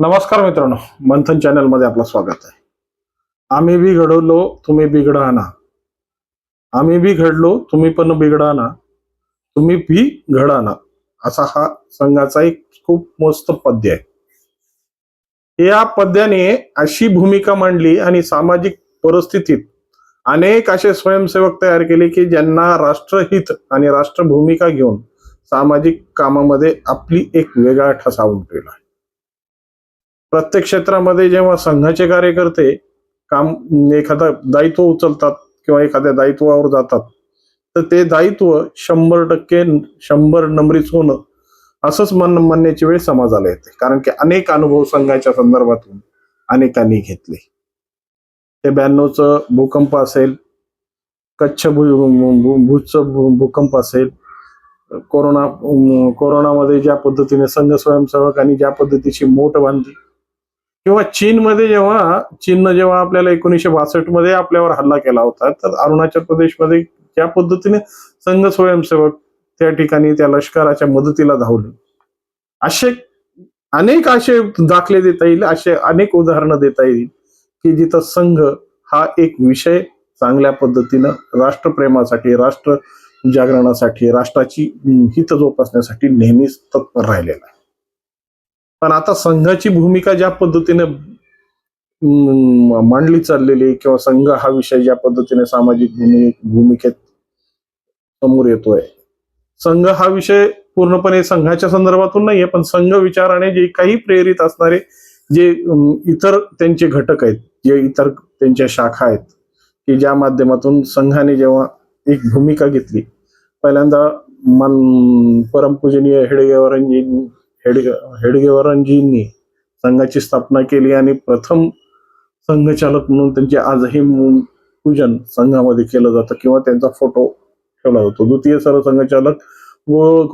नमस्कार मित्रांनो मंथन चॅनलमध्ये आपलं स्वागत आहे. आम्ही बी घडवलो तुम्ही बिघडा ना. आम्ही बी घडलो तुम्ही पण बिघडा ना. तुम्ही बी घडा ना. असा हा संघाचा एक खूप मस्त पद्य आहे. या पद्याने अशी भूमिका मांडली आणि सामाजिक परिस्थितीत अनेक असे स्वयंसेवक तयार केले की ज्यांना राष्ट्रहित आणि राष्ट्रभूमिका घेऊन सामाजिक कामामध्ये आपली एक वेगळा ठसा उमटविला. प्रत्येक क्षेत्रामध्ये जेव्हा संघाचे कार्यकर्ते काम एखादा दायित्व उचलतात किंवा एखाद्या दायित्वावर जातात तर ते दायित्व शंभर टक्के शंभर नंबरीच होणं असंच मन म्हणण्याची वेळ समाजाला येते. कारण की अनेक अनुभव संघाच्या संदर्भातून अनेकांनी घेतले. ते ब्याण्णवचं भूकंप असेल कच्छ भू भूच भूजचं भू- भूकंप असेल कोरोना कोरोनामध्ये ज्या पद्धतीने संघ स्वयंसेवकांनी ज्या पद्धतीची मोठ बांधली किंवा चीनमध्ये जेव्हा चीननं जेव्हा आपल्याला एकोणीसशे बासष्टमध्ये आपल्यावर हल्ला केला होता तर अरुणाचल प्रदेशमध्ये ज्या पद्धतीने संघ स्वयंसेवक त्या ठिकाणी त्या लष्कराच्या मदतीला धावले. असे अनेक असे दाखले देता येईल असे अनेक उदाहरणं देता येईल की जिथं संघ हा एक विषय चांगल्या पद्धतीनं राष्ट्रप्रेमासाठी राष्ट्र जागरणासाठी राष्ट्राची हित जोपासण्यासाठी नेहमीच तत्पर राहिलेला आहे. पण आता संघाची भूमिका ज्या पद्धतीने मांडली चाललेली आहे किंवा संघ हा विषय ज्या पद्धतीने सामाजिक भूमि भूमिकेत समोर येतोय. संघ हा विषय पूर्णपणे संघाच्या संदर्भातून नाहीये पण संघ विचाराने जे काही प्रेरित असणारे जे इतर त्यांचे घटक आहेत जे इतर त्यांच्या शाखा आहेत की ज्या माध्यमातून संघाने जेव्हा एक भूमिका घेतली पहिल्यांदा मन परमपूजनीय हेडगेवरांजी हेडगे हेडगेवरांजींनी संघाची स्थापना केली आणि प्रथम संघचालक म्हणून त्यांचे आजही पूजन संघामध्ये केलं जातं किंवा त्यांचा फोटो ठेवला जातो. द्वितीय सरसंघचालक गोळ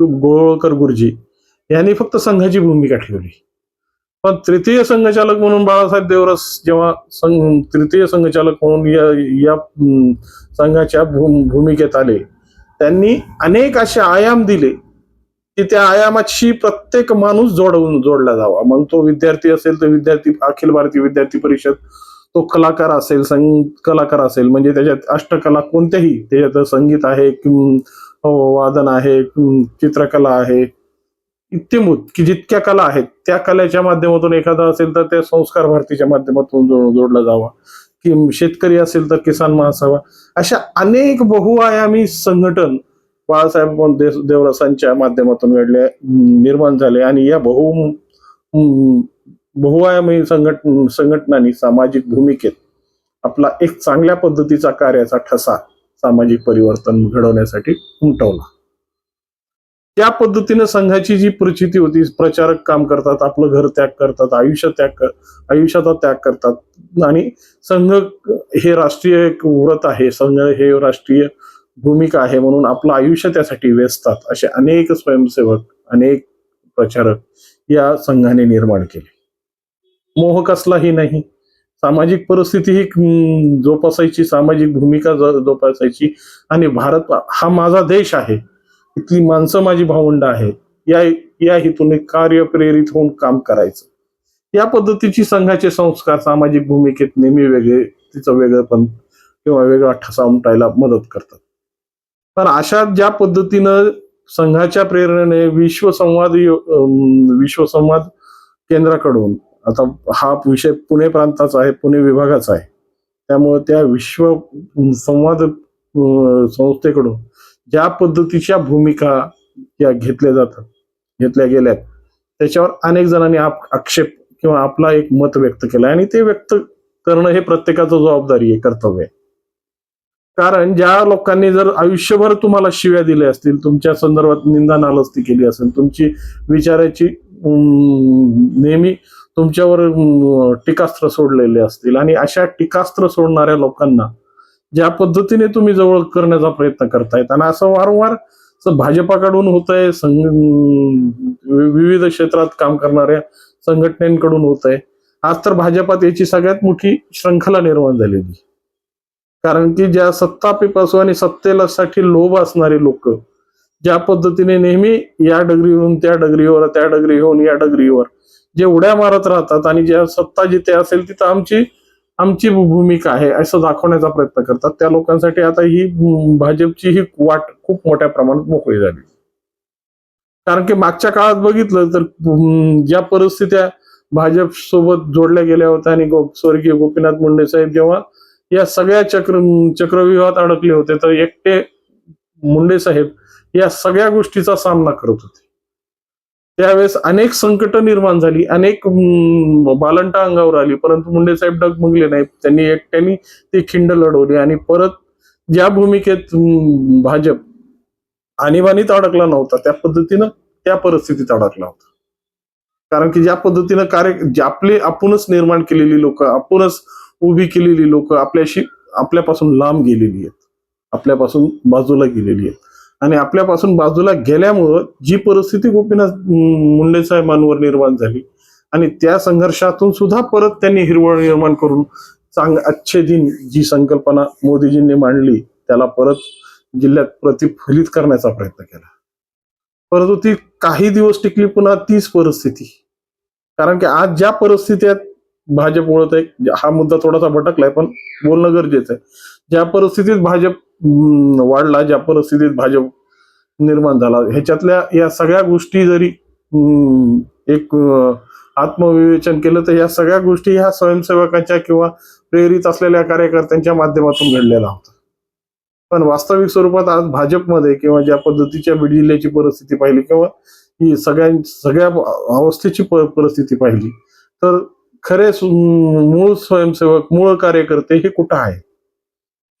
गोळकर गुरुजी यांनी फक्त संघाची भूमिका ठेवली. पण तृतीय संघचालक म्हणून बाळासाहेब देवरस जेव्हा संघ तृतीय संघचालक म्हणून या या संघाच्या भू- भूमिकेत आले त्यांनी अनेक असे आयाम दिले की त्या आयामाशी प्रत्येक माणूस जोडवून जोडला जावा. मग तो विद्यार्थी असेल तर विद्यार्थी अखिल भारतीय विद्यार्थी परिषद तो कलाकार असेल संग कलाकार असेल. म्हणजे त्याच्यात अष्टकला कोणत्याही त्याच्यात संगीत आहे हो, वादन आहे चित्रकला आहे इत्यमूत की जितक्या कला आहेत त्या कलेच्या माध्यमातून एखादा असेल तर त्या संस्कार भारतीच्या माध्यमातून जोडला जावा. कि शेतकरी असेल तर किसान महासभा. अशा अनेक बहुआयामी संघटन बाळासाहेब देव- देवरसांच्या माध्यमातून घडले निर्माण झाले. आणि या बहु बहुआयामी संघट संघटनांनी सामाजिक भूमिकेत आपला एक चांगल्या पद्धतीचा कार्याचा ठसा सामाजिक परिवर्तन घडवण्यासाठी उमटवला. त्या पद्धतीने संघाची जी प्रचिती होती प्रचारक काम करतात आपलं घर त्याग करतात आयुष्य त्याग कर आयुष्याचा त्याग करतात. आणि संघ हे राष्ट्रीय एक व्रत आहे. संघ हे राष्ट्रीय भूमिका आहे म्हणून आपलं आयुष्य त्यासाठी वेचतात असे अनेक स्वयंसेवक अनेक प्रचारक या संघाने निर्माण केले. मोह कसलाही नाही. सामाजिक परिस्थिती ही जोपासायची सामाजिक भूमिका जोपासायची. आणि भारत हा माझा देश आहे. इथली माणसं माझी भावंड आहेत. या या हेतूने कार्य प्रेरित होऊन काम करायचं. या पद्धतीची संघाचे संस्कार सामाजिक भूमिकेत नेहमी वेगळे तिचं वेगळं पण किंवा वेगळा ठसा उमटायला मदत करतात. तर अशा ज्या पद्धतीनं संघाच्या प्रेरणेने विश्वसंवाद विश्वसंवाद केंद्राकडून आता हा विषय पुणे प्रांताचा आहे पुणे विभागाचा आहे त्यामुळे त्या विश्व संवाद संस्थेकडून ज्या पद्धतीच्या भूमिका या घेतल्या जातात घेतल्या गेल्यात त्याच्यावर अनेक जणांनी आप आक्षेप किंवा आपला एक मत व्यक्त केलं आणि ते व्यक्त करणं हे प्रत्येकाचं जबाबदारी आहे कर्तव्य आहे. कारण ज्या लोकांनी जर आयुष्यभर तुम्हाला शिव्या दिल्या असतील तुमच्या संदर्भात निंदा नालस्ती केली असेल तुमची विचाराची नेहमी तुमच्यावर टीकास्त्र सोडलेले असतील आणि अशा टीकास्त्र सोडणाऱ्या लोकांना ज्या पद्धतीने तुम्ही जवळ करण्याचा प्रयत्न करतायत आणि असं वारंवार भाजपाकडून होत आहे विविध क्षेत्रात काम करणाऱ्या संघटनेकडून होत आहे आज तर भाजपात याची सगळ्यात मोठी श्रंखला निर्माण झालेली कारण की ज्या सत्ता पिपासू आणि सत्तेला साठी लोभ असणारी लोक ज्या पद्धतीने नेहमी या डगरीवरून त्या डगरीवर त्या डगरीहून या डगरीवर जे उड्या मारत राहतात आणि ज्या सत्ता जिथे असेल तिथं आमची आमची भूमिका आहे असं दाखवण्याचा प्रयत्न करतात. त्या लोकांसाठी आता ही भाजपची ही वाट खूप मोठ्या प्रमाणात मोकळी झाली. कारण की मागच्या काळात बघितलं तर ज्या परिस्थित्या भाजप सोबत जोडल्या गेल्या होत्या आणि गो- स्वर्गीय गोपीनाथ मुंडे साहेब जेव्हा या सगळ्या चक्र चक्रव्यूहात अडकले होते तर एकटे मुंडे साहेब या सगळ्या गोष्टीचा सामना करत होते. त्यावेळेस अनेक संकट निर्माण झाली अनेक बालंटा अंगावर आली परंतु मुंडे साहेब डगमगले नाहीत. त्यांनी एकट्याने ती खिंड लढवली आणि परत ज्या भूमिकेत भाजप आणीबाणीत अडकला नव्हता त्या पद्धतीनं त्या परिस्थितीत अडकला होता. कारण की ज्या पद्धतीनं कार्य आपले आपणच निर्माण केलेली लोक आपणच उभी केलेली लोक आपल्याशी आपल्यापासून लांब गेलेली आहेत. आपल्यापासून बाजूला गेलेली आहेत. आणि आपल्यापासून बाजूला गेल्यामुळं जी परिस्थिती गोपीनाथ मुंडे साहेबांवर निर्माण झाली आणि त्या संघर्षातून सुद्धा परत त्यांनी हिरवळ निर्माण करून चांग अच्छे दिन जी संकल्पना मोदीजींनी मांडली त्याला परत जिल्ह्यात प्रतिफलित करण्याचा प्रयत्न केला. परंतु ती काही दिवस टिकली पुन्हा तीच परिस्थिती. कारण की आज ज्या परिस्थितीत भाजप ओळख आहे हा मुद्दा थोडासा भटकलाय पण बोलणं गरजेचं आहे. ज्या परिस्थितीत भाजप वाढला ज्या परिस्थितीत भाजप निर्माण झाला ह्याच्यातल्या या सगळ्या गोष्टी जरी एक आत्मविवेचन केलं तर या सगळ्या गोष्टी ह्या स्वयंसेवकांच्या किंवा प्रेरित असलेल्या कार्यकर्त्यांच्या माध्यमातून घडलेला होता. पण वास्तविक स्वरूपात आज भाजपमध्ये किंवा ज्या पद्धतीच्या बीड जिल्ह्याची परिस्थिती पाहिली किंवा ही सगळ्यां सगळ्या अवस्थेची परिस्थिती पाहिली तर खरे मूळ स्वयंसेवक मूळ कार्यकर्ते हे कुठं आहे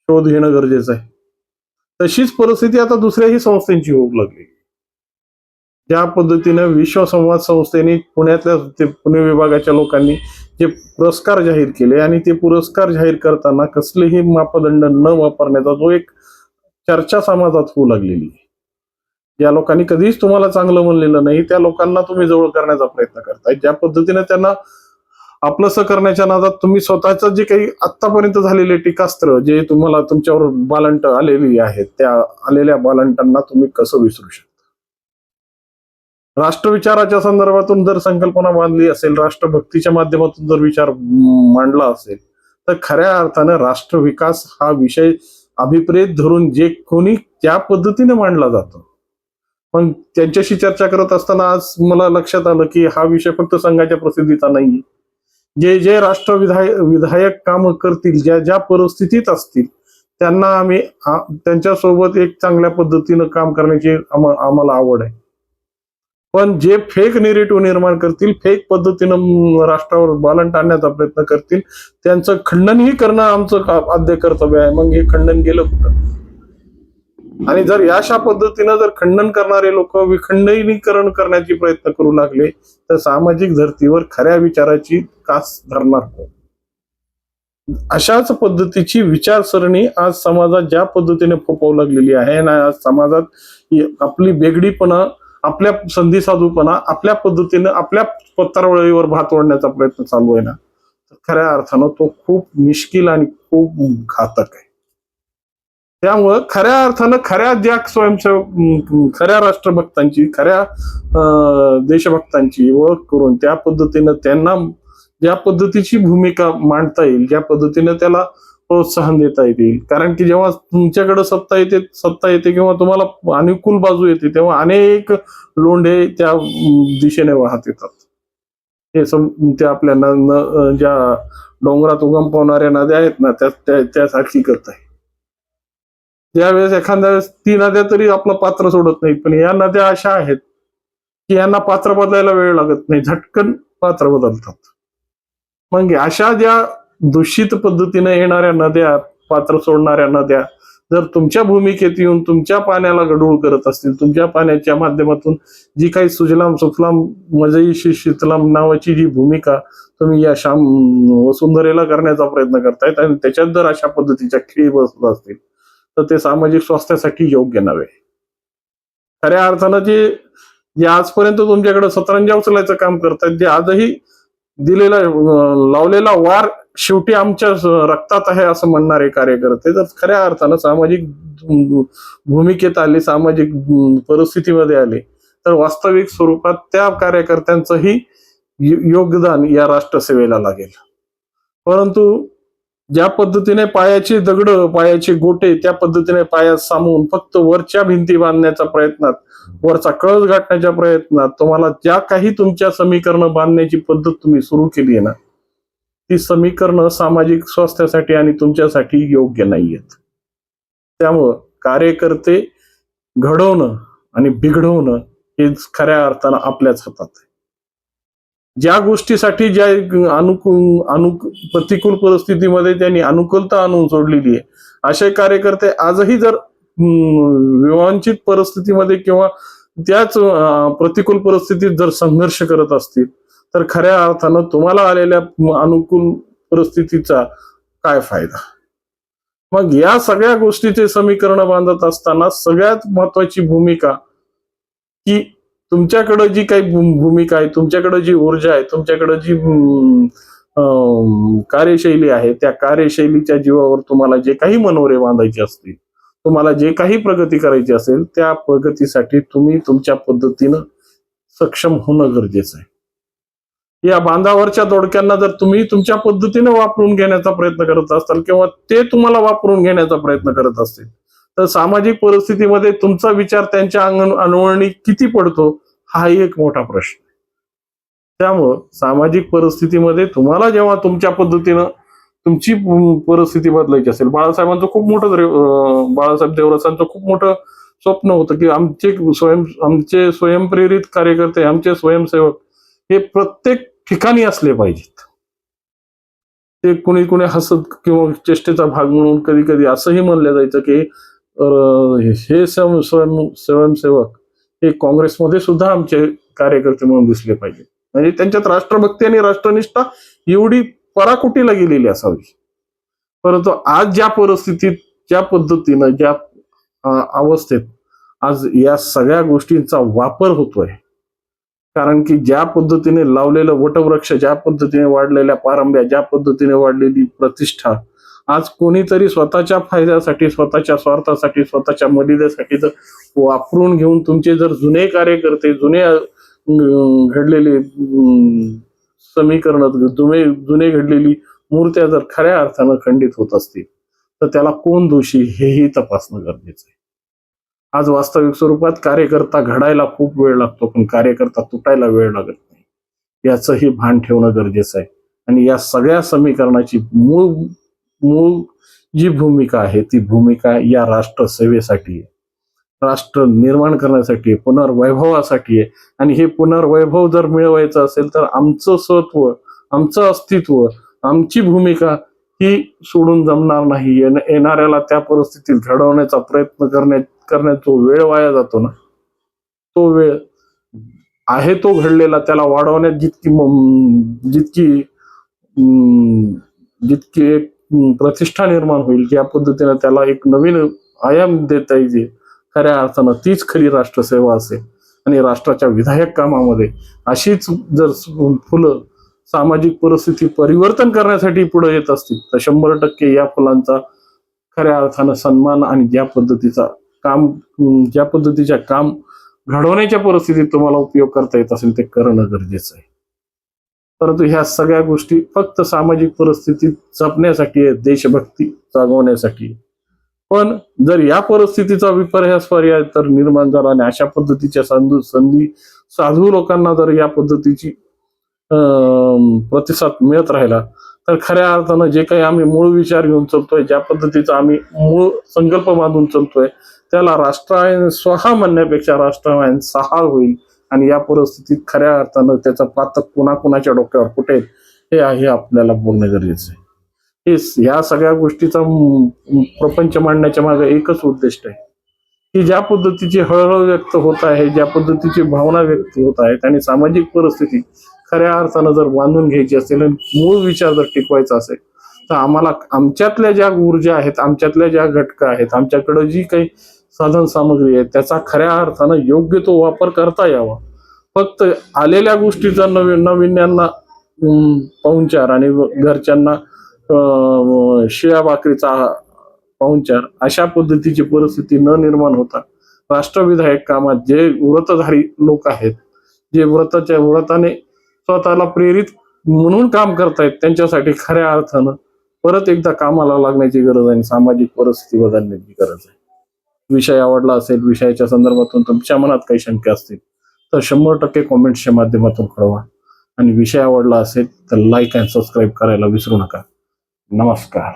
शोध घेणं गरजेचं आहे. तशीच परिस्थिती आता दुसऱ्याही संस्थेची होऊ लागली. ज्या पद्धतीनं विश्वसंवाद संस्थेने पुण्यातल्या पुणे विभागाच्या लोकांनी जे पुरस्कार जाहीर केले आणि ते पुरस्कार जाहीर करताना कसलेही मापदंड न वापरण्याचा जो एक चर्चा समाजात होऊ लागलेली ज्या लोकांनी कधीच तुम्हाला चांगलं म्हणलेलं नाही. त्या लोकांना तुम्ही जवळ करण्याचा प्रयत्न करताय. ज्या पद्धतीने त्यांना आपलंसं करण्याच्या नादात तुम्ही स्वतःचं जे काही आतापर्यंत झालेले टीकास्त्र जे तुम्हाला तुमच्यावर बालंट आलेली आहेत त्या आलेल्या बालंटांना तुम्ही कसं विसरू शकता? राष्ट्रविचाराच्या संदर्भातून जर संकल्पना बांधली असेल राष्ट्रभक्तीच्या माध्यमातून जर विचार मांडला असेल तर खऱ्या अर्थानं राष्ट्रविकास हा विषय अभिप्रेत धरून जे कोणी त्या पद्धतीने मांडला जातो. पण त्यांच्याशी चर्चा करत असताना आज मला लक्षात आलं की हा विषय फक्त संघाच्या प्रसिद्धीचा नाही जे जे राष्ट्र विधायक विधायक काम करतील ज्या ज्या परिस्थितीत असतील त्यांना आम्ही त्यांच्यासोबत एक चांगल्या पद्धतीनं काम करण्याची आम्हाला आवड आहे. पण जे फेक निरेटिव्ह निर्माण करतील फेक पद्धतीनं राष्ट्रावर बालन टाळण्याचा प्रयत्न करतील त्यांचं खंडनही करणं आमचं आद्य कर्तव्य आहे. मग हे खंडन गेलं कुठं? आणि जर या अशा पद्धतीनं जर खंडन करणारे लोक विखंडनीकरण करण्याचे प्रयत्न करू लागले तर सामाजिक धर्तीवर खऱ्या विचाराची कास धरणार अशाच पद्धतीची विचारसरणी आज समाजात ज्या पद्धतीने फोपावू लागलेली आहे ना आज समाजात आपली बेगडीपणा आपल्या संधी साधूपणा आपल्या पद्धतीनं आपल्या पत्रावळीवर भात ओढण्याचा प्रयत्न चालू आहे ना? तर खऱ्या अर्थानं तो खूप मिश्किल आणि खूप घातक आहे. त्यामुळं खऱ्या अर्थानं खऱ्या ज्या स्वयंसेवक खऱ्या राष्ट्रभक्तांची खऱ्या देशभक्तांची ओळख करून त्या पद्धतीनं त्यांना ज्या पद्धतीची भूमिका मांडता येईल ज्या पद्धतीनं त्याला प्रोत्साहन देता येईल. कारण की जेव्हा तुमच्याकडे सत्ता येते सत्ता येते किंवा तुम्हाला अनुकूल बाजू येते तेव्हा अनेक लोंढे त्या दिशेने वाहत येतात. हे सम ते आपल्या न- ज्या डोंगरात उगम पावणाऱ्या नद्या आहेत ना त्या त्या- त्यासारखी करत आहे यावेळेस एखाद्या वेळेस ती नद्या तरी आपलं पात्र सोडत नाहीत पण या नद्या अशा आहेत की यांना पात्र बदलायला वेळ लागत नाही झटकन पात्र बदलतात. मग अशा ज्या दूषित पद्धतीने येणाऱ्या नद्या पात्र सोडणाऱ्या नद्या जर तुमच्या भूमिकेत येऊन तुमच्या पाण्याला गडूळ करत असतील तुमच्या पाण्याच्या माध्यमातून जी काही सुजलाम सुफलाम मजईशी शीतलाम नावाची जी भूमिका तुम्ही या श्याम वसुंधरेला करण्याचा प्रयत्न करतायत आणि त्याच्यात जर अशा पद्धतीच्या खेळी बसत असतील तर ते सामाजिक स्वास्थ्यासाठी योग्य नव्हे. खऱ्या अर्थानं जे जे आजपर्यंत तुमच्याकडे सतरंजा उचलायचं काम करतात जे आजही दिलेला लावलेला वार शेवटी आमच्या रक्तात आहे असं म्हणणारे कार्यकर्ते तर खऱ्या अर्थानं सामाजिक भूमिकेत आले सामाजिक परिस्थितीमध्ये आले तर वास्तविक स्वरूपात त्या कार्यकर्त्यांचंही योगदान या राष्ट्रसेवेला लागेल. परंतु ज्या पद्धतीने पायाचे दगड पायाचे गोटे त्या पद्धतीने पायात सामून फक्त वरच्या भिंती बांधण्याच्या प्रयत्नात वरचा कळस गाठण्याच्या प्रयत्नात तुम्हाला ज्या काही तुमच्या समीकरण बांधण्याची पद्धत तुम्ही सुरू केली आहे ना ती समीकरणं सामाजिक स्वास्थ्यासाठी आणि तुमच्यासाठी योग्य नाहीयेत. त्यामुळं कार्यकर्ते घडवणं आणि बिघडवणं हे खऱ्या अर्थानं आपल्याच हातात आहे. ज्या गोष्टीसाठी ज्या अनुकूल अनु प्रतिकूल परिस्थितीमध्ये त्यांनी अनुकूलता आणून सोडलेली आहे असे कार्यकर्ते आजही जर विवांचित परिस्थितीमध्ये किंवा त्याच प्रतिकूल परिस्थितीत जर संघर्ष करत असतील तर खऱ्या अर्थानं तुम्हाला आलेल्या अनुकूल परिस्थितीचा काय फायदा? मग या सगळ्या गोष्टीचे समीकरण बांधत असताना सगळ्यात महत्वाची भूमिका की तुमच्याकडं जी काही भूमिका आहे तुमच्याकडं जी ऊर्जा आहे तुमच्याकडं जी कार्यशैली आहे त्या कार्यशैलीच्या जीवावर तुम्हाला जे काही मनोरे बांधायचे असतील तुम्हाला जे काही प्रगती करायची असेल त्या प्रगतीसाठी तुम्ही तुमच्या पद्धतीनं सक्षम होणं गरजेचं आहे. या बांधावरच्या दोडक्यांना जर तुम्ही तुमच्या पद्धतीने वापरून घेण्याचा प्रयत्न करत असाल किंवा ते तुम्हाला वापरून घेण्याचा प्रयत्न करत असतील तर सामाजिक परिस्थितीमध्ये तुमचा विचार त्यांच्या अंगण अनवळणी किती पडतो हाही एक मोठा प्रश्न आहे. त्यामुळं सामाजिक परिस्थितीमध्ये तुम्हाला जेव्हा तुमच्या पद्धतीनं तुमची परिस्थिती बदलायची असेल बाळासाहेबांचं खूप मोठं बाळासाहेब देवरसांचं खूप मोठं स्वप्न होतं की आमचे स्वयं आमचे स्वयंप्रेरित कार्यकर्ते आमचे स्वयंसेवक हे प्रत्येक ठिकाणी असले पाहिजेत ते कुणी कुणी हसत किंवा चेष्टेचा भाग म्हणून कधी कधी असंही म्हणलं जायचं की तर हे स्वयं स्वयं- स्वयंसेवक हे काँग्रेसमध्ये सुद्धा आमचे कार्यकर्ते म्हणून दिसले पाहिजे. म्हणजे त्यांच्यात राष्ट्रभक्ती आणि राष्ट्रनिष्ठा एवढी पराकुटीला गेलेली असावी. परंतु आज ज्या परिस्थितीत ज्या पद्धतीनं ज्या अवस्थेत आज या सगळ्या गोष्टींचा वापर होतोय. कारण की ज्या पद्धतीने लावलेलं वटवृक्ष ज्या पद्धतीने वाढलेल्या पारंब्या ज्या पद्धतीने वाढलेली प्रतिष्ठा आज कोणीतरी स्वतःच्या फायद्यासाठी स्वतःच्या स्वार्थासाठी स्वतःच्या मर्यादेसाठी जर वापरून घेऊन तुमचे जर जुने कार्यकर्ते जुने घडलेले समीकरण जुने जुने घडलेली मूर्त्या जर खऱ्या अर्थानं खंडित होत असतील तर त्याला कोण दोषी हेही तपासणं गरजेचं आहे. आज वास्तविक स्वरूपात कार्यकर्ता घडायला खूप वेळ लागतो पण कार्यकर्ता तुटायला वेळ लागत नाही. याचंही भान ठेवणं गरजेचं आहे. आणि या सगळ्या समीकरणाची मूळ मूळ जी भूमिका आहे ती भूमिका या राष्ट्रसेवेसाठी आहे. राष्ट्र निर्माण करण्यासाठी आहे पुनर्वैभवासाठी आहे. आणि हे पुनर्वैभव जर मिळवायचं असेल तर आमचं सत्व आमचं अस्तित्व आमची भूमिका ही सोडून जमणार नाही. येणाऱ्याला त्या परिस्थितीत घडवण्याचा प्रयत्न करण्यात करण्यात जो वेळ वाया जातो ना तो वेळ आहे तो घडलेला त्याला वाढवण्यात जितकी जितकी जितकी एक प्रतिष्ठा निर्माण होईल ज्या पद्धतीने त्याला एक नवीन आयाम देता येईल खऱ्या अर्थानं तीच खरी राष्ट्रसेवा असेल. आणि राष्ट्राच्या विधायक कामामध्ये अशीच जर फुलं सामाजिक परिस्थिती परिवर्तन करण्यासाठी पुढे येत असतील तर शंभर टक्के या फुलांचा खऱ्या अर्थानं सन्मान आणि ज्या पद्धतीचा काम ज्या पद्धतीच्या काम घडवण्याच्या परिस्थितीत तुम्हाला उपयोग करता येत असेल ते करणं गरजेचं आहे. परंतु ह्या सगळ्या गोष्टी फक्त सामाजिक परिस्थितीत जपण्यासाठी आहे देशभक्ती जागवण्यासाठी. पण जर या परिस्थितीचा विपर्यास पर्याय तर निर्माण झाला आणि अशा पद्धतीच्या संधू संधी साधू लोकांना जर या पद्धतीची प्रतिसाद मिळत राहिला तर खऱ्या अर्थानं जे काही आम्ही मूळ विचार घेऊन चलतोय ज्या पद्धतीचा आम्ही मूळ संकल्प बांधून चलतोय त्याला राष्ट्रायन स्वहा म्हणण्यापेक्षा राष्ट्रायन सहा होईल. आणि या परिस्थितीत खऱ्या अर्थानं त्याचा पातक कुणाकुणाच्या डोक्यावर कुठे हे आहे आपल्याला बोलणं गरजेचं आहे. हे या सगळ्या गोष्टीचा प्रपंच मांडण्याच्या मागे एकच उद्दिष्ट आहे. की ज्या पद्धतीची हळहळ व्यक्त होत आहे ज्या पद्धतीची भावना व्यक्त होत आहेत आणि सामाजिक परिस्थिती खऱ्या अर्थानं जर बांधून घ्यायची असेल आणि मूळ विचार जर टिकवायचा असेल तर आम्हाला आमच्यातल्या ज्या ऊर्जा आहेत आमच्यातल्या ज्या घटका आहेत आमच्याकडं जी काही साधन सामग्री आहे. त्याचा खऱ्या अर्थानं योग्य तो वापर करता यावा. फक्त आलेल्या गोष्टीचा नवीन नवीन्यांना पाहुणचार आणि घरच्यांना अं, शिळ्या भाकरीचा पाहुणचार अशा पद्धतीची परिस्थिती न निर्माण होता राष्ट्रविधायक कामात जे व्रतधारी लोक आहेत जे व्रताच्या व्रताने स्वतःला प्रेरित म्हणून काम करतायत त्यांच्यासाठी खऱ्या अर्थानं परत एकदा कामाला लागण्याची गरज आहे आणि सामाजिक परिस्थिती बदलण्याची गरज आहे. विषय आवडला असेल विषयाच्या संदर्भातून तुमच्या मनात काही शंका असतील तर शंभर टक्के कॉमेंट्सच्या माध्यमातून कळवा. आणि विषय आवडला असेल तर लाईक अँड सबस्क्राईब करायला विसरू नका. नमस्कार.